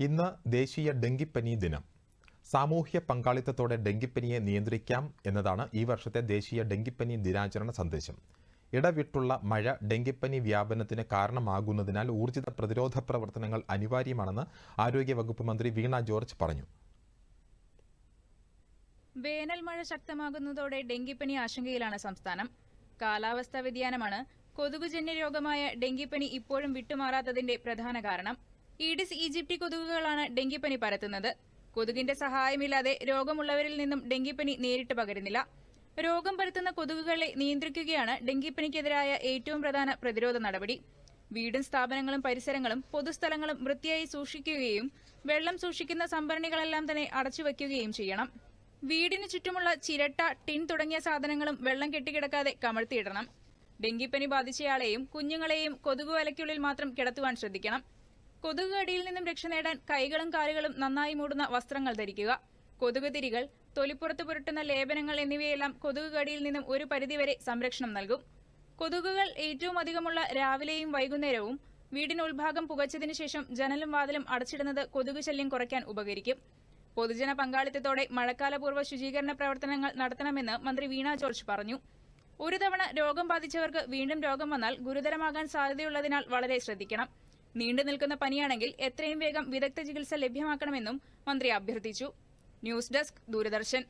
ഇന്ന് ദേശീയ ഡെങ്കിപ്പനി ദിനം. സാമൂഹ്യ പങ്കാളിത്തത്തോടെ ഡെങ്കിപ്പനിയെ നിയന്ത്രിക്കാം എന്നതാണ് ഈ വർഷത്തെ ദേശീയ ഡെങ്കിപ്പനി ദിനാചരണ സന്ദേശം. ഇടവിട്ടുള്ള മഴ ഡെങ്കിപ്പനി വ്യാപനത്തിന് കാരണമാകുന്നതിനാൽ ഊർജിത പ്രതിരോധ പ്രവർത്തനങ്ങൾ അനിവാര്യമാണെന്ന് ആരോഗ്യവകുപ്പ് മന്ത്രി വീണ ജോർജ് പറഞ്ഞു. വേനൽ മഴ ശക്തമാകുന്നതോടെ ഡെങ്കിപ്പനി ആശങ്കയിലാണ് സംസ്ഥാനം. കാലാവസ്ഥാ വ്യതിയാനമാണ് കൊതുകുജന്യ രോഗമായ ഡെങ്കിപ്പനി ഇപ്പോഴും വിട്ടുമാറാത്തതിന്റെ പ്രധാന കാരണം. ഈഡിസ് ഈജിപ്തി കൊതുകുകളാണ് ഡെങ്കിപ്പനി പരത്തുന്നത്. കൊതുകിന്റെ സഹായമില്ലാതെ രോഗമുള്ളവരിൽ നിന്നും ഡെങ്കിപ്പനി നേരിട്ട് പകരുന്നില്ല. രോഗം പരത്തുന്ന കൊതുകുകളെ നിയന്ത്രിക്കുകയാണ് ഡെങ്കിപ്പനിക്കെതിരായ ഏറ്റവും പ്രധാന പ്രതിരോധ നടപടി. വീടും സ്ഥാപനങ്ങളും പരിസരങ്ങളും പൊതുസ്ഥലങ്ങളും വൃത്തിയായി സൂക്ഷിക്കുകയും വെള്ളം സൂക്ഷിക്കുന്ന സംഭരണികളെല്ലാം തന്നെ അടച്ചുവെക്കുകയും ചെയ്യണം. വീടിന് ചുറ്റുമുള്ള ചിരട്ട ടിൻ തുടങ്ങിയ സാധനങ്ങളും വെള്ളം കെട്ടിക്കിടക്കാതെ കമഴ്ത്തിയിടണം. ഡെങ്കിപ്പനി ബാധിച്ചയാളെയും കുഞ്ഞുങ്ങളെയും കൊതുകു വലയ്ക്കുള്ളിൽ മാത്രം കിടത്തുവാൻ ശ്രദ്ധിക്കണം. കൊതുക് കടിയിൽ നിന്നും രക്ഷ നേടാൻ കൈകളും കാലുകളും നന്നായി മൂടുന്ന വസ്ത്രങ്ങൾ ധരിക്കുക. കൊതുക് തിരികൾ തൊലിപ്പുറത്ത് പുരട്ടുന്ന ലേപനങ്ങൾ എന്നിവയെല്ലാം കൊതുക് കടിയിൽ നിന്നും ഒരു പരിധിവരെ സംരക്ഷണം നൽകും. കൊതുകുകൾ ഏറ്റവും അധികമുള്ള രാവിലെയും വൈകുന്നേരവും വീടിന് ഉൾഭാഗം പുകച്ചതിനു ശേഷം ജനലും വാതിലും അടച്ചിടുന്നത് കൊതുകു ശല്യം കുറയ്ക്കാൻ ഉപകരിക്കും. പൊതുജന പങ്കാളിത്തത്തോടെ മഴക്കാലപൂർവ ശുചീകരണ പ്രവർത്തനങ്ങൾ നടത്തണമെന്ന് മന്ത്രി വീണ ജോർജ് പറഞ്ഞു. ഒരു തവണ രോഗം ബാധിച്ചവർക്ക് വീണ്ടും രോഗം വന്നാൽ ഗുരുതരമാകാൻ സാധ്യതയുള്ളതിനാൽ വളരെ ശ്രദ്ധിക്കണം. നീണ്ടു നിൽക്കുന്ന പനിയാണെങ്കിൽ എത്രയും വേഗം വിദഗ്ധ ചികിത്സ ലഭ്യമാക്കണമെന്നും മന്ത്രി അഭ്യർത്ഥിച്ചു. News desk Doordarshan.